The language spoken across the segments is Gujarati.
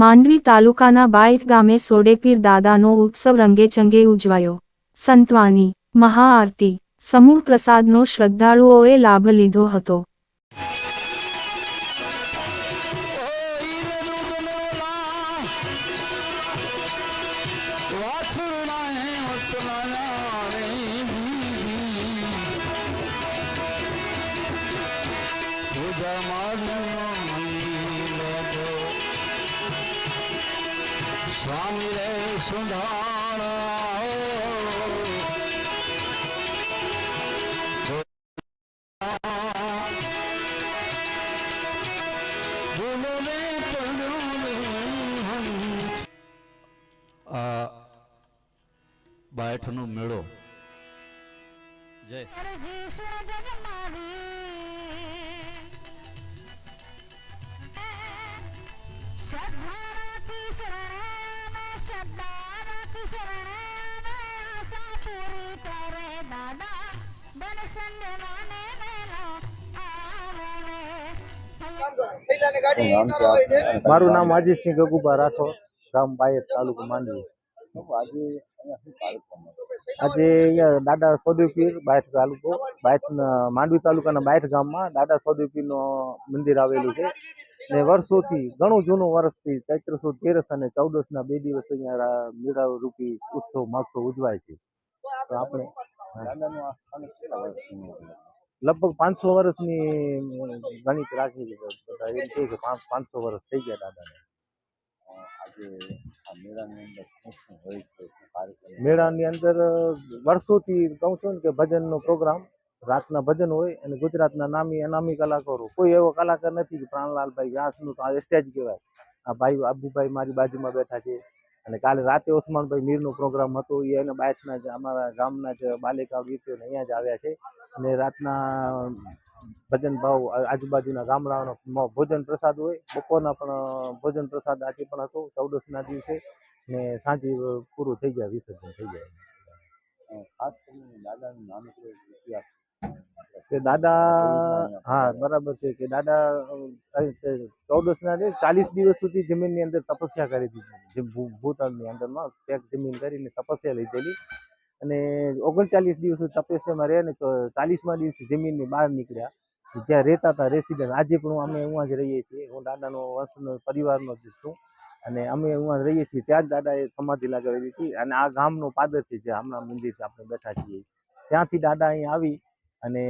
માંડવી તાલુકાના બાઈટ ગામે સોડેપીર દાદાનો ઉત્સવ રંગેચંગે ઉજવાયો. સંતવાણી, મહાઆરતી, સમૂહ પ્રસાદનો શ્રદ્ધાળુઓએ લાભ લીધો હતો. સ્વામી રે સુધારા આ બાયઠનો મેળો જય કરે દાદા દર્શન માને મેલો આવે મારું નામ અજીતસિંહ ગગુભા રાઠોડ ગામ બાયડ તાલુકો માંડવી. આજે અહીંયા દાદા સૌદેવપીર બાયઠ તાલુકો બાયઠ માંડવી તાલુકાના બાયઠ ગામમાં દાદા સૌદેવનું મંદિર આવેલું છે. ને વર્ષોથી ઘણું જૂનું વર્ષથી ચૈત્રસો તેરસ અને ચૌદસના બે દિવસ અહીંયા મેળા રૂપી ઉત્સવ મહોત્સવ ઉજવાય છે. તો આપણે લગભગ પાંચસો વર્ષની ગણિત રાખી છે એમ કહે કે પાંચ પાંચસો વર્ષ થઈ ગયા દાદાને. મેળાની અંદર વર્ષોથી કહું છું ને કે ભજનનો પ્રોગ્રામ રાતના ભજન હોય અને ગુજરાતના નામી અનામી કલાકારો. કોઈ એવો કલાકાર નથી કે પ્રાણલાલભાઈ વ્યાસનું તો આ સ્ટેજ કહેવાય. આ ભાઈ આબુભાઈ મારી બાજુમાં બેઠા છે. અને કાલે રાતે ઓસમાનભાઈ મીરનો પ્રોગ્રામ હતો, એ એના બાયસના જ અમારા ગામના જ બાલિકા ગીતો અહીંયા જ આવ્યા છે. અને રાતના ભજન ભાવ આજુબાજુના ગામડાઓનો ભોજન પ્રસાદ હોય, બપોરના પણ ભોજન પ્રસાદ આજે પણ હતો, ચૌદસના દિવસે. ને સાંજે પૂરું થઈ જાય વિસર્જન થઈ જાય. કે દાદા હા બરાબર છે કે દાદા ચૌદસ ના ચાલીસ દિવસ સુધી જમીનની અંદર તપસ્યા કરી દીધી. જે ભૂતળની અંદરમાં પેક જમીન કરીને તપસ્યા લીધેલી અને ઓગણચાલીસ દિવસ સુધી તપસ્યામાં રહ્યા ને તો ચાલીસમાં દિવસે જમીનની બહાર નીકળ્યા. જ્યાં રહેતા હતા રેસિડેન્ટ આજે પણ અમે અહીંયા જ રહીએ છીએ. હું દાદાનો વંશનો પરિવારનો જ છું. અને અમે અહીંયા રહીએ છીએ. ત્યાં જ દાદાએ સમાધિ લગાવેલી હતી. અને આ ગામનો પાદર છે જે હમણાં મંદિર છે આપણે બેઠા છીએ. ત્યાંથી દાદા અહીં આવી અને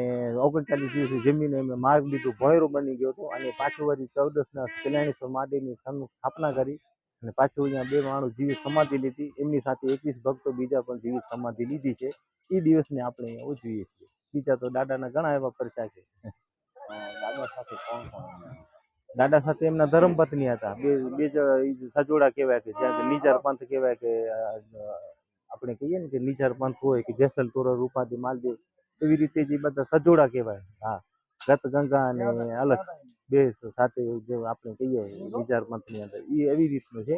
ઓગણચાલીસ દિવસે જમીને એમને માર્ગ લીધું ભોયરો બની ગયો હતો અને પાછું વળી ચૌદસના કલ્યાણેશ્વર માટેની સન્મુખ સ્થાપના કરી અને પાછું અહીંયા બે માણસ જીવિત સમાધિ લીધી. એમની સાથે એકવીસ ભક્તો બીજા પણ જીવિત સમાધિ લીધી છે. એ દિવસને આપણે અહીંયા ઉજવીએ છીએ. બીજા તો દાદાના ઘણા એવા પરચા છે. દાદા સાથે એમના ધર્મપત્ની હતા. બે બે સજોડા કહેવાય કે જ્યાં નિજાર પંથ કહેવાય કે આપણે કહીએ ને કે નિજાર પંથ હોય કે જેસલ તોરલ રૂપાદી માલદેવ એવી રીતે જે બધા સજોડા કહેવાય. હા ગત ગંગા અને અલગ બે સાથે જે આપણે કહીએ બીજા મંથની અંદર એ એવી રીતનું છે.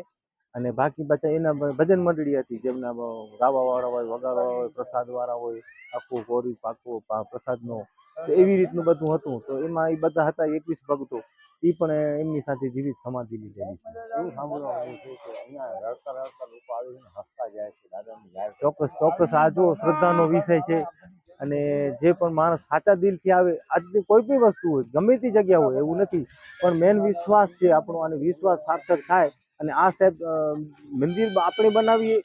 અને બાકી બધા એના ભજન મંડળી હતી જેમના ગાવા વાળા હોય વગાડવા હોય પ્રસાદ વાળા હોય આખું ગોરી પાકું પ્રસાદનો. તો એવી રીતનું બધું હતું. તો એમાં એ બધા હતા એકવીસ ભક્તો. એ પણ એમની સાથે જીવિત સમાધિ લીધેલી છે. એવું સાંભળવા મળ્યું છે કે અહીંયા રડતા રડતા લોકો આવીને હસતા જાય છે દાદાની ચોક્કસ ચોક્કસ આ જો શ્રદ્ધાનો વિષય છે અને જે પણ માણસ સાચા દિલથી આવે આજની કોઈ પણ વસ્તુ હોય ગમે તે જગ્યા હોય એવું નથી. પણ મેન વિશ્વાસ છે આપણો અને વિશ્વાસ સાર્થક થાય. અને આ સાહેબ મંદિર આપણે બનાવીએ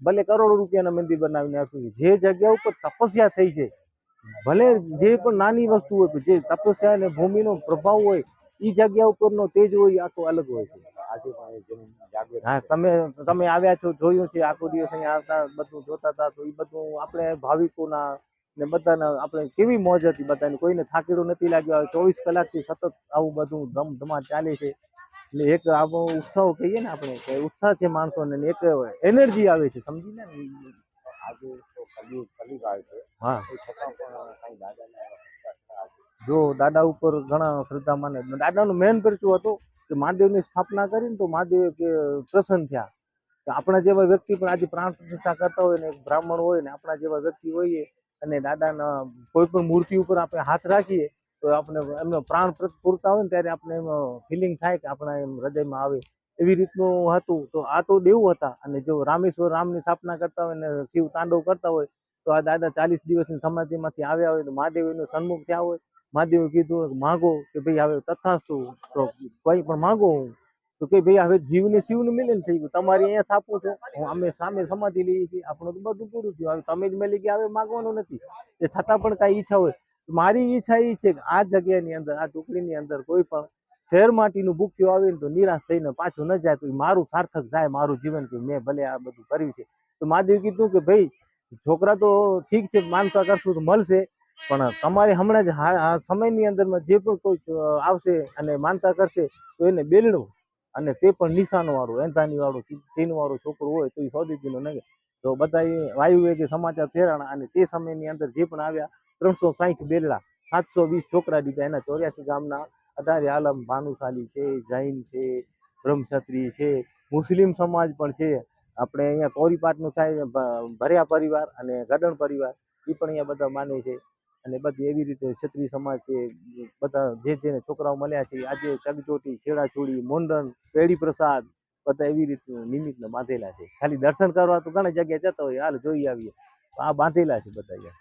ભલે કરોડો રૂપિયાના મંદિર બનાવીને આપ્યું જે જગ્યા ઉપર તપસ્યા થઈ છે ભલે જે પણ નાની વસ્તુ હોય જે તપસ્યા અને ભૂમિનો પ્રભાવ હોય એ જગ્યા ઉપરનો તેજ હોય આખો અલગ હોય છે. હા તમે તમે આવ્યા છો જોયું છે આખો દિવસ અહીંયા આવતા બધું જોતા હતા તો એ બધું આપણે ભાવિકોના ને બધાને આપણે કેવી મોજ હતી બધાને. કોઈને થાકીડું નથી લાગ્યું. ચોવીસ કલાકથી સતત આવું બધું ધમધમાટ ચાલે છે. એટલે એક આપણો ઉત્સવ કહીએ ને આપણે કે ઉત્સાહ છે માણસોને ને એક એનર્જી આવે છે. સમજી ને? આજે તો કલિયુગ કલિકાળ છે. હા. છતાં પણ કાંઈ દાદાને જો દાદા ઉપર ઘણા શ્રદ્ધા માને દાદાનું મેન પરચું હતું કે મહાદેવની સ્થાપના કરીને તો મહાદેવ કે પ્રસન્ન થયા. આપણા જેવા વ્યક્તિ પણ આજે પ્રાણ પ્રતિષ્ઠા કરતા હોય ને એક બ્રાહ્મણ હોય ને આપણા જેવા વ્યક્તિ હોઈએ અને દાદાના કોઈ પણ મૂર્તિ ઉપર આપણે હાથ રાખીએ, તો આપણે એમનો પ્રાણ પ્ર- પૂરતા હોય ને ત્યારે આપણે એમ ફિલિંગ થાય કે આપણા એમ હૃદયમાં આવે. એવી રીતનું હતું. તો આ તો દેવું હતા. અને જો રામેશ્વર રામની સ્થાપના કરતા હોય ને શિવ તાંડવ કરતા હોય, તો આ દાદા ચાલીસ દિવસની સમાધિમાંથી આવ્યા હોય, તો મહાદેવ એનું સન્મુખ થયા હોય. મહાદેવે કીધું, માગો કે ભાઈ, હવે તથાસ્તુ, તો કોઈ પણ માગો હું. તો કે ભાઈ, હવે જીવને શિવનું મિલન થઈ ગયું. તમારે અહીંયા થાપવું છે. હું અમે સામે સમાધિ લઈએ છીએ. આપણું તો બધું પૂરું થયું. હવે તમે જ મળી ગયા, હવે માગવાનું નથી. એ છતાં પણ કાંઈ ઈચ્છા હોય. મારી ઈચ્છા એ છે કે આ જગ્યાની અંદર, આ ટુકડીની અંદર કોઈ પણ શહેર માટીનું ભૂખ્યું આવે ને તો નિરાશ થઈને પાછું ન જાય, તો મારું સાર્થક થાય મારું જીવન કે મેં ભલે આ બધું કર્યું છે. તો મહાદેવ કીધું કે ભાઈ, છોકરા તો ઠીક છે, માનતા કરશું તો મળશે. પણ તમારે હમણાં જ સમયની અંદરમાં જે પણ કોઈ આવશે અને માનતા કરશે તો એને બેલડો. અને તે પણ નિશાન વાળું એંધાની વાળું ચીન વાળું છોકરું હોય તો એ સોદીપીનો નહીં. તો બધા એ કે સમાચાર ફેરાણા અને તે સમયની અંદર જે પણ આવ્યા, ત્રણસો સાહીઠ બેલડા સાતસો વીસ છોકરા દીધા. એના ચોર્યાસી ગામના અઢારે આલમ, ભાનુશાલી છે, જૈન છે, બ્રહ્મક્ષત્રિય છે, મુસ્લિમ સમાજ પણ છે. આપણે અહીંયા કોરીપાટનું થાય ભર્યા પરિવાર અને ગડણ પરિવાર એ પણ અહીંયા બધા માને છે. અને બધી એવી રીતે ક્ષત્રિય સમાજ છે બધા જે જેને છોકરાઓ મળ્યા છે આજે ચગચોટી છેડાછોડી મુંડન પેઢી પ્રસાદ બધા એવી રીતનું નિમિત્તને બાંધેલા છે. ખાલી દર્શન કરવા તો ઘણી જગ્યાએ જતા હોય હાલ જોઈ આવીએ. આ બાંધેલા છે બધા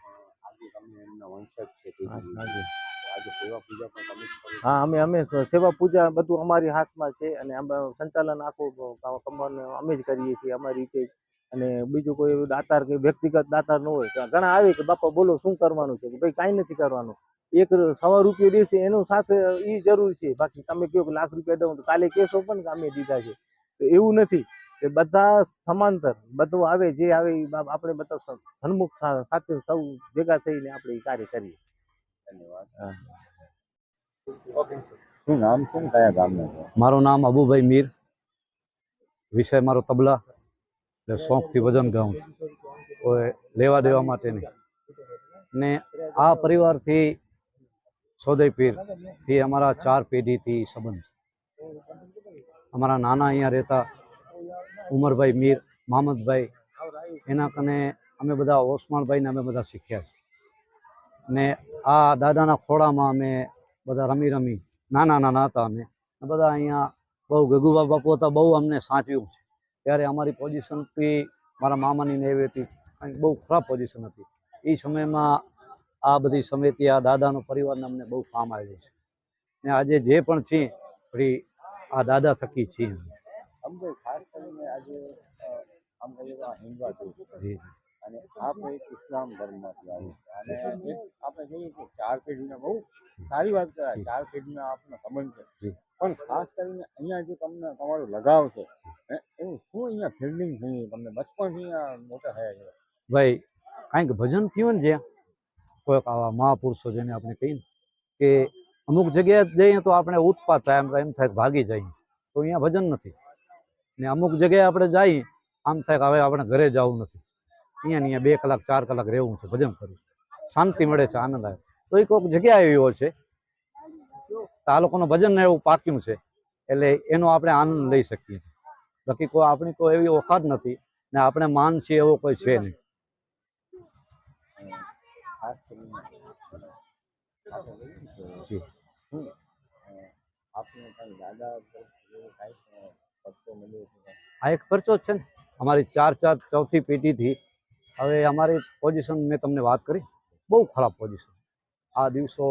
હા, અમે અમે સેવા પૂજા બધું અમારી હાથમાં છે અને સંચાલન આખું કમાન અમે જ કરીએ છીએ અમારી રીતે. અને બીજું કોઈ એવું દાતાર કે વ્યક્તિગત દાતાર ન હોય. ઘણા આવે કે બાપા બોલો શું કરવાનું છે? કે ભાઈ કાંઈ નથી કરવાનું. એક સવા રૂપિયો દેશે એનો સાથે એ જરૂર છે. બાકી તમે કહો કે લાખ રૂપિયા દઉં તો કાલે કેસો પણ કામે અમે દીધા છે. તો એવું નથી. કે બધા સમાંતર બધું આવે જે આવે એ બાપ- આપણે બધા સન્મુખ સાથે સૌ ભેગા થઈને આપણે એ કાર્ય કરીએ. ધન્યવાદ. શું નામ છે ને કયા ગામના મારું નામ અબુભાઈ મીર. વિષય મારો તબલા. એટલે શોખથી વજન ગાઉં છું. કોઈ લેવા દેવા માટે નહીં. ને આ પરિવારથી સોદય પીરથી અમારા ચાર પેઢીથી સંબંધ. અમારા નાના અહીંયા રહેતા ઉમરભાઈ મીર મહમદભાઈ એના કને અમે બધા ઓસમાણભાઈને અમે બધા શીખ્યા છે. ને આ દાદાના ખોળામાં અમે બધા રમી રમી નાના નાના હતા અમે. બધા અહીંયા બહુ ગગુબા બાપુ હતા બહુ અમને સાચવ્યું છે. ત્યારે અમારી પોઝિશન બી મારા મામાની ને એવી હતી બહુ ખરાબ પોઝિશન હતી. એ સમયમાં આ બધી સમિતિ આ દાદાનો પરિવારને અમને બહુ કામ આવ્યું છે. ને આજે જે પણ છીએ વળી આ દાદા થકી છીએ અમે. ખાસ કરીને આજે આમ કહીએ તો આ જી અને એક ઇસ્લામ ધર્મમાંથી આવો. છો અને આપણે કહીએ કે ચાર પેઢીના બહુ સારી વાત કરાય. ચાર પેઢીના આપનો સંબંધ છે. પણ ખાસ કરીને અહીંયા જે તમને તમારો લગાવ છે એવું શું અહીંયા ફિલ્ડિંગ થઈ તમને બચપણથી અહીંયા મોટા થયા છે. ભાઈ, કાંઈક ભજન થયું ને જ્યાં, કોઈક આવા મહાપુરુષો જેને આપણે કહીએ કે અમુક જગ્યાએ જઈએ તો આપણે ઉત્પાત થાય એમ એમ થાય ભાગી જઈએ, તો અહીંયા ભજન નથી. ને અમુક જગ્યાએ આપણે જઈએ, આમ થાય હવે આપણે ઘરે જવું નથી. અહીંયા અહીંયા બે કલાક, ચાર કલાક રહેવું છે ભજન કરવું. શાંતિ મળે છે, આનંદ આવે. તો એ કોઈક જગ્યા એવી હોય છે તો આ લોકોનું ભજન ને એવું પાક્યું છે. એટલે એનો આપણે આનંદ લઈ શકીએ છીએ. બાકી કોઈ આપણી કોઈ એવી ઓકાત નથી ને આપણે માન છીએ એવો કોઈ છે નહીં? આ એક પરચો જ છે ને. અમારી ચાર ચાર ચોથી પેઢીથી હવે અમારી પોઝિશન મેં તમને વાત કરી. બહુ ખરાબ પોઝિશન આ દિવસો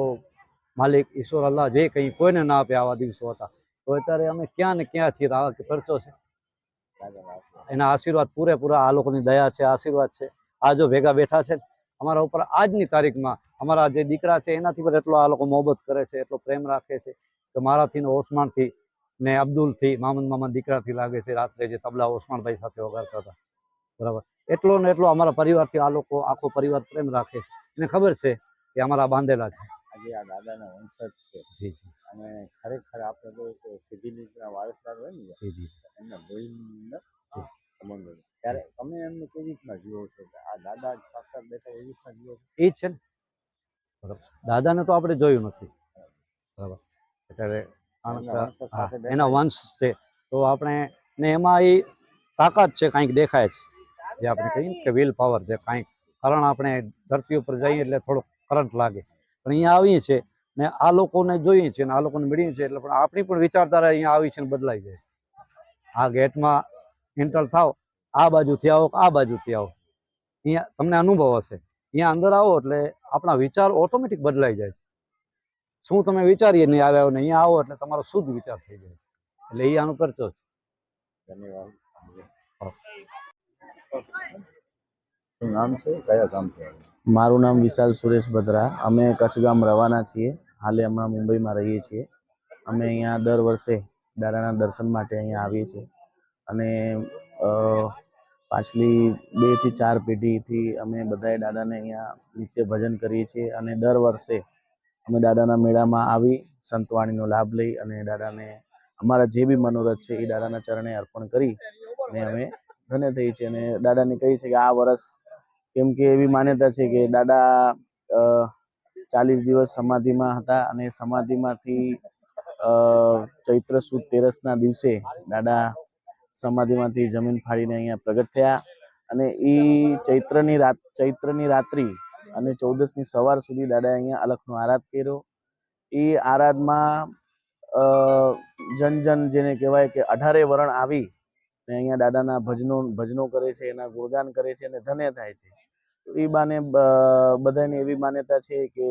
માલિક, ઈશ્વર અલ્લાહ જે કંઈ કોઈને ના આપે આવા દિવસો હતા. તો અત્યારે અમે ક્યાં ને ક્યાં છીએ આવા આ પરચો છે. એના આશીર્વાદ પૂરેપૂરા આ લોકોની દયા છે, આશીર્વાદ છે. આ જો ભેગા બેઠા છે, અમારા ઉપર આજની તારીખમાં અમારા જે દીકરા છે, એનાથી પણ એટલો આ લોકો મોહબત કરે છે, એટલો પ્રેમ રાખે છે કે મારાથી ને ઓસમાણથી ને અબ્દુલથી મામદ મામા દીકરાથી લાગે છે રાત્રે જે તબલા ઓસમાણભાઈ સાથે વગાડતા હતા. બરાબર. એટલો ને એટલો અમારા પરિવારથી આ લોકો, આખો પરિવાર પ્રેમ રાખે એને ખબર છે કે અમારા બાંધેલા છે. આજે આ દાદાના વંશજ છે. જી જી. અને ખરેખર આપણે બહુ સીધી લીટીના વારસદાર હોય ને જી જી. એમના લોહીના સંબંધો ત્યારે તમે એમને કેવી રીતના જુઓ છો કે આ દાદા સાક્ષાત બેઠા એવી રીતના જુઓ છો? એ જ છે ને. બરાબર. દાદાને તો આપણે જોયું નથી. બરાબર. એટલે સાથે એના વંશ છે. તો આપણે ને એમાં એ તાકાત છે કાંઈક દેખાય છે જે આપણે કહીએ ને કે વિલ પાવર જે કાંઈક. કારણ આપણે ધરતી ઉપર જઈએ એટલે થોડોક કરંટ લાગે. પણ અહીંયા આવીએ છીએ ને આ લોકોને જોઈએ છીએ ને આ લોકોને મળીએ છીએ એટલે પણ આપણી પણ વિચારધારા અહીંયા આવી છે ને બદલાઈ જાય આ ગેટમાં એન્ટર થાવ આ બાજુથી આવો આ બાજુથી આવો. અહીંયા તમને અનુભવ હશે. અહીંયા અંદર આવો એટલે આપણા વિચાર ઓટોમેટિક બદલાઈ જાય છે. શું તમે વિચારીએ નહીં આવ્યા ને અહીંયા આવો એટલે તમારો શુદ્ધ વિચાર થઈ જાય એટલે એ આનો કરચો છે ધન્યવાદ નામ છે? મારું નામ વિશાલ સુરેશ બદ્રા. અમે કચ્છ ગામ રવાના છીએ. હાલે હમણાં મુંબઈમાં રહીએ છીએ. અમે અહીંયા દર વર્ષે દાદાના દર્શન માટે અહીંયા આવીએ છીએ. અને પાછલી બેથી ચાર પેઢીથી અમે બધાએ દાદાને અહીંયા નિત્ય ભજન કરીએ છીએ. અને દર વર્ષે અમે દાદાના મેળામાં આવી સંતવાણીનો લાભ લઈ અને દાદાને અમારા જે બી મનોરથ છે એ દાદાના ચરણે અર્પણ કરી. અને અમે ધન્ય થઈ છીએ. અને દાદાને કહીએ છીએ કે આ વર્ષ કેમ કે એવી માન્યતા છે કે દાદા ચાલીસ દિવસ સમાધિમાં હતા અને સમાધિમાંથી ચૈત્ર સુદ તેરસના દિવસે દાદા સમાધિમાંથી જમીન ફાડીને અહીંયા પ્રગટ થયા અને એ ચૈત્રની રાત, ચૈત્રની રાત્રિ અને ચૌદસની સવાર સુધી દાદાએ અહીંયા અલખનો આરાધ કર્યો. એ આરાધમાં જન જન જેને કહેવાય કે અઢારે વરણ આવી ને અહીંયા દાદાના ભજનો ભજનો કરે છે, એના ગુણગાન કરે છે અને ધન્ય થાય છે. એ બાને બધાની એવી માન્યતા છે કે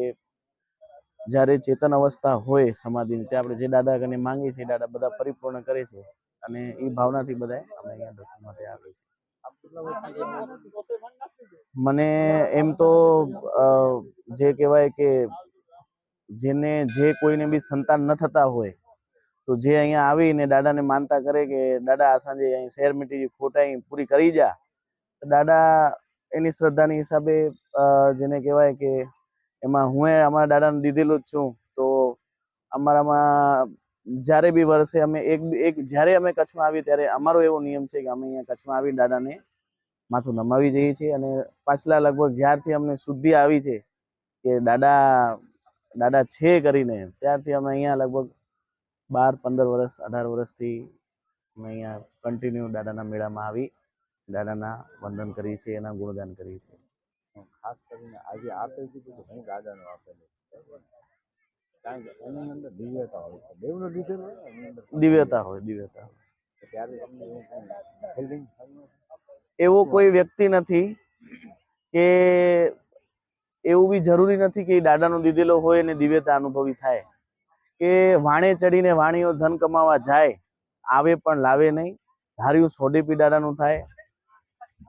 જ્યારે ચેતન અવસ્થા હોય સમાધિની, ત્યાં આપણે જે દાદા કને માંગીએ છીએ દાદા બધા પરિપૂર્ણ કરે છે અને એ ભાવનાથી બધા અમે અહીંયા દર્શન માટે આવે છે. મને એમ તો જે કહેવાય કે જેને જે કોઈને બી સંતાન ન થતા હોય, તો જે અહીંયા આવીને દાદાને માનતા કરે કે દાદા આ સાંજે અહીં શેર મીટી ખોટા પૂરી કરી જા દાદા એની શ્રદ્ધાની હિસાબે જેને કહેવાય કે એમાં હું અમારા દાદાને દીધેલું જ છું, તો અમારામાં જ્યારે બી વર્ષે અમે એક એક, જ્યારે અમે કચ્છમાં આવી ત્યારે અમારો એવો નિયમ છે કે અમે અહીંયા કચ્છમાં આવી દાદાને માથું નમાવી જઈએ છીએ અને પાછલા લગભગ જ્યારથી અમને શુદ્ધિ આવી છે કે દાદા દાદા છે કરીને, ત્યારથી અમે અહીંયા લગભગ બાર, પંદર વર્ષ, અઢાર વર્ષથી અમે અહીંયા કન્ટિન્યુ દાદાના મેળામાં આવી દાદાના વંદન કરીએ છીએ એના ગુણગાન કરીએ છીએ. ખાસ કરીને આજે આપે કીધું કે હું દાદાનો આપેલું કારણ કે એની અંદર દિવ્યતા હોય છે. દેવનું દિવ્યતા હોય દિવ્યતા એવું કંઈ વ્યક્તિ નથી કે એવું બી જરૂરી નથી કે દાદાનો દીધેલો હોય ને દિવ્યતા અનુભવી થાય. કે વાણે ચડીને વાણીઓ ધન કમાવા જાય આવે પણ લાવે નહીં. ધાર્યું સોડેપી દાદાનું થાય.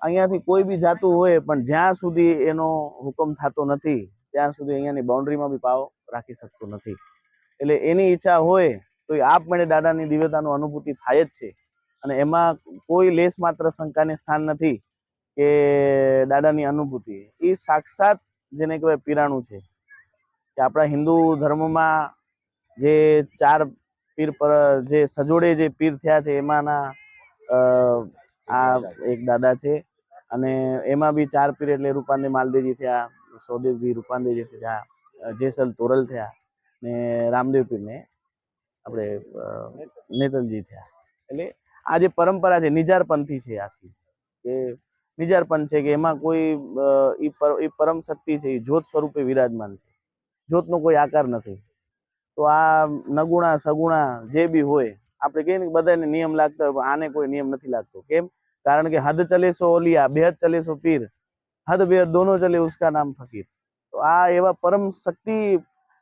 અહીંયાથી કોઈ બી જાતું હોય, પણ જ્યાં સુધી એનો હુકમ થતો નથી, ત્યાં સુધી અહીંયાની બાઉન્ડ્રીમાં બી પાવ રાખી શકતો નથી. એટલે એની ઈચ્છા હોય, તો એ આપમેળે દાદાની દિવ્યતાનું અનુભૂતિ થાય જ છે. અને એમાં કોઈ લેશ માત્ર શંકાને સ્થાન નથી કે દાદાની અનુભૂતિ. એ સાક્ષાત જેને કહેવાય પીરાણું છે. કે આપણા હિન્દુ ધર્મમાં જે ચાર પીર પર, જે સજોડે જે પીર થયા છે, એમાંના આ એક દાદા છે. અને એમાં બી ચાર પીર એટલે રૂપાંદે માલદેવજી થયા સૌદેવજી રૂપાંદેજી થયા જેસલ તોરલ થયા ને રામદેવ પીરને આપણે નેતનજી થયા. એટલે આ જે પરંપરા છે નિજારપંથી છે આખી. કે નિજારપંથ છે કે એમાં કોઈ ઈ પરમ શક્તિ છે એ જ્યોત સ્વરૂપે વિરાજમાન છે. જ્યોતનો કોઈ આકાર નથી. તો આ નગુણા સગુણા જે બી હોય આપણે કહીએ ને બધાને નિયમ લાગતો હોય આને કોઈ નિયમ નથી લાગતો. કેમ? કારણ કે હદ ચલે ઓલિયા, બેહદ ચલે સો પીર. હદ, બેહદ દોનો ચલે ઉસકા નામ ફકીર. તો આ એવા પરમ શક્તિ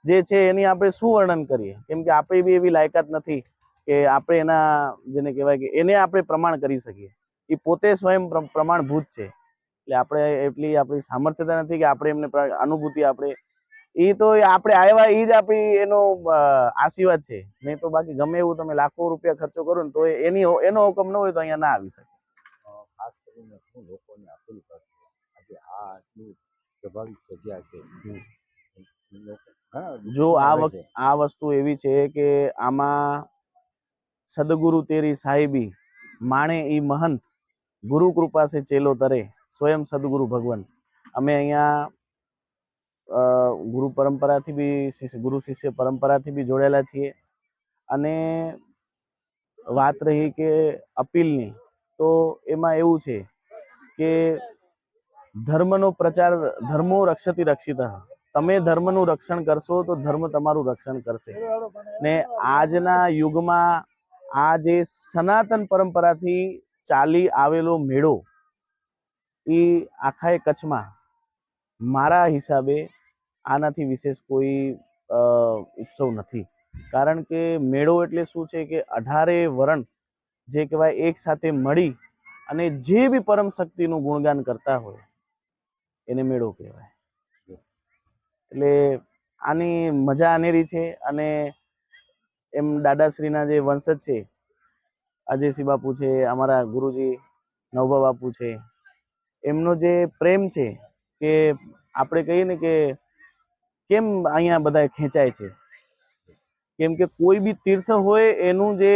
જે છે એની આપણે શું વર્ણન કરીએ. કેમ કે આપણે બી એવી લાયકાત નથી કે આપણે એના જેને કહેવાય કે એને આપણે પ્રમાણ કરી શકીએ. એ પોતે સ્વયં પ્રમાણભૂત છે. એટલે આપણે એટલી આપણી સામર્થ્યતા નથી કે આપણે એમને અનુભૂતિ આપણે એ તો એ આપણે આવ્યા એ જ આપણી એનો આશીર્વાદ છે. નહીં તો બાકી ગમે એવું તમે લાખો રૂપિયા ખર્ચો કરો ને તો એની એનો હુકમ ન હોય તો અહીંયા ના આવી શકે. ખાસ કરીને શું લોકોને અપીલ કરશે આજે આ આટલી પ્રભાવિત જગ્યા છે જો આ વખત આ વસ્તુ એવી છે કે આમાં સદગુરુ તેરી સાહેબી માણે ઈ મહંત ગુરુ કૃપા સે ચેલો તરે સ્વયં સદગુરુ ભગવાન અમે અહીંયા ગુરુ પરંપરાથી બી ગુરુ શિષ્ય પરંપરાથી બી જોડાયેલા છીએ. અને વાત રહી કે અપીલની, તો એમાં એવું છે કે ધર્મનો પ્રચાર, ધર્મો રક્ષતી રક્ષિત. તમે ધર્મનું રક્ષણ કરશો તો ધર્મ તમારું રક્ષણ કરશે. ને આજના યુગમાં આ જે સનાતન પરંપરાથી ચાલી આવેલો મેળો એ આખા એ કચ્છમાં, મારા હિસાબે આનાથી વિશેષ કોઈ ઉત્સવ નથી. કારણ કે મેળો એટલે શું છે કે અઢારે વરણ જે કહેવાય એક સાથે મળી અને જે બી પરમ શક્તિનું ગુણગાન કરતા હોય, એને મેળો કહેવાય. એટલે આની મજા અનેરી છે અને એમ દાદાશ્રીના જે વંશજ છે, અજયસિંહ બાપુ છે, અમારા ગુરુજી નવભા બાપુ છે, એમનો જે પ્રેમ છે કે આપણે કહીએ ને કે કેમ અહીંયા બધા ખેંચાય છે? કેમ કે કોઈ બી તીર્થ હોય એનું જે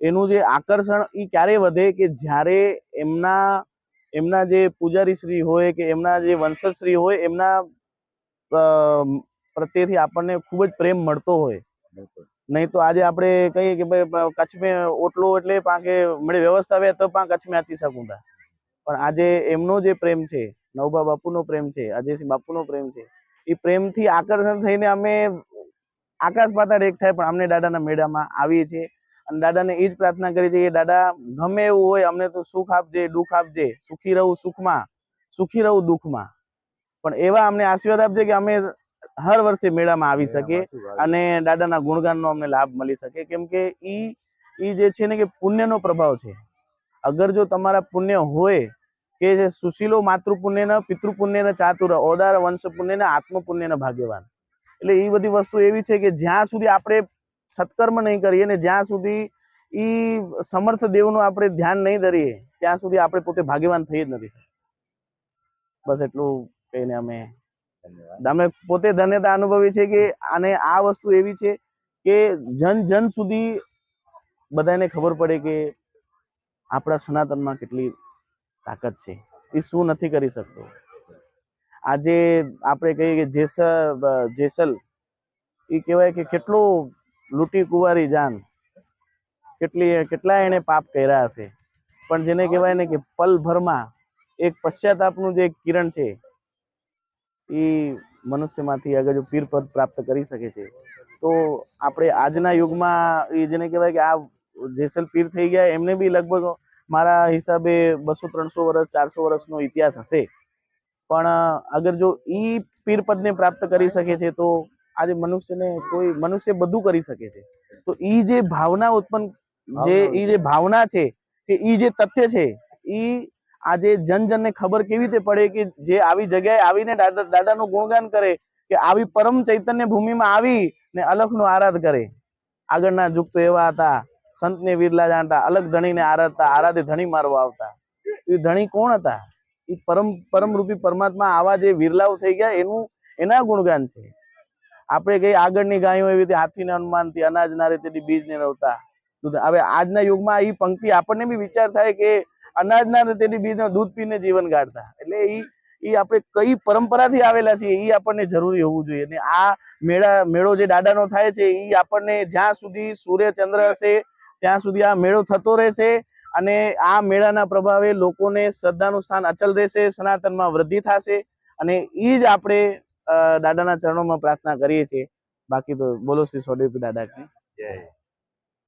એનું જે આકર્ષણ એ ક્યારે વધે કે જ્યારે એમના એમના જે પૂજારી શ્રી હોય કે એમના જે વંશજશ્રી હોય એમના પ્રત્યેથી આપણને ખૂબ જ પ્રેમ મળતો હોય. નહીં તો આજે આપણે કહીએ કે ભાઈ કચ્છ મેં ઓટલો એટલે પાંકે મળે વ્યવસ્થા હોય તો પાંચ કચ્છ મેં આચી શકું તા. પણ આજે એમનો જે પ્રેમ છે નવભા બાપુનો પ્રેમ છે અજયસિંહ બાપુનો પ્રેમ છે એ પ્રેમથી આકર્ષણ થઈને અમે આકાશ પાતાળ એક થાય પણ અમને દાદાના મેળામાં આવીએ છીએ. અને દાદાને એ જ પ્રાર્થના કરી છે કે દાદા ગમે એવું હોય અમને તો સુખ આપજે દુઃખ આપજે. સુખી રહું સુખમાં સુખી રહું દુઃખમાં. પણ એવા અમને આશીર્વાદ આપજે કે અમે હર વર્ષે મેળામાં આવી શકીએ અને દાદાના ગુણગાનનો અમને લાભ મળી શકે. કેમ કે ઈ ઈ જે છે ને કે પુણ્યનો પ્રભાવ છે. અગર જો તમારા પુણ્ય હોય કે જે સુશીલો માતૃ પુણ્યને પિતૃ પુણ્યને ચાતુર ઓદાર વંશ પુણ્યને આત્મ પુણ્યને ભાગ્યવાન. એટલે એ બધી વસ્તુ એવી છે કે જ્યાં સુધી આપણે સત્કર્મ નહીં કરીએ ને જ્યાં સુધી એ સમર્થ દેવનું આપણે ધ્યાન નહીં ધરીએ ત્યાં સુધી આપણે પોતે ભાગ્યવાન થઈ જ નથી શકતા. બસ એટલું કહીને અમે અમે પોતે ધન્યતા અનુભવી છે કે અને આ વસ્તુ એવી છે કે જન જન સુધી બધાને ખબર પડે કે આપણા સનાતનમાં કેટલી તાકાત છે. એ શું નથી કરી શકતો. આજે આપણે કહીએ કે જેસ જેસલ, એ કહેવાય કે કેટલો લૂંટી કુંવારી જાન. કેટલી કેટલા એને પાપ કર્યા હશે. પણ જેને કહેવાય ને કે પલભરમાં એક પશ્ચાતાપનું જે કિરણ છે, એ મનુષ્યમાંથી જો પીર પદ પ્રાપ્ત કરી શકે છે. તો આપણે આજના યુગમાં એ જેને કહેવાય કે આ જેસલ પીર થઈ ગયા, એમને બી લગભગ મારા હિસાબે બસો ત્રણસો વર્ષ ચારસો વર્ષનો ઇતિહાસ હશે. પણ અગર જો ઈ પીરપદને પ્રાપ્ત કરી શકે છે તો આજે મનુષ્યને કોઈ મનુષ્ય બધું કરી શકે છે. તો ઈ જે ભાવના ઉત્પન્ન જે ઈ જે ભાવના છે કે ઈ જે તથ્ય છે ઈ આજે જન જનને ખબર કેવી રીતે પડે કે જે આવી જગ્યાએ આવીને દાદા દાદાનું ગુણગાન કરે કે આવી પરમ ચૈતન્ય ભૂમિમાં આવી ને અલખનો આરાધ કરે. આગળના જુગ તો એવા હતા. સંતને વિરલા જાણતા, અલગ ધણીને આરાધતા, આરાધે ધણી મારવા આવતા. એ ધણી કોણ હતા? એ પરમ, પરમરૂપી પરમાત્મા આવા જે વિરલાઓ થઈ ગયા, એનું, એના ગુણગાન છે. આપણે કઈ આગળની ગાયો એવી રીતે હાથીને અનુમાનથી અનાજના રીતે બીજને રવતા હવે આજના યુગમાં એ પંક્તિ આપણને બી વિચાર થાય કે અનાજ ના રીતે બીજ દૂધ પીને જીવન ગાળતા. એટલે એ એ આપણે કઈ પરંપરાથી આવેલા છીએ એ આપણને જરૂરી હોવું જોઈએ. અને આ મેળા, મેળો જે દાદાનો થાય છે એ આપણને જ્યાં સુધી સૂર્ય, ચંદ્ર હશે ત્યાં સુધી આ મેળો થતો રહેશે અને આ મેળાના પ્રભાવે લોકોને શ્રદ્ધાનું સ્થાન અચલ રહેશે, સનાતનમાં વૃદ્ધિ થશે અને એ જ આપણે દાદાના ચરણોમાં પ્રાર્થના કરીએ છીએ. બાકી તો બોલો શ્રી સોડેપી દાદા જય.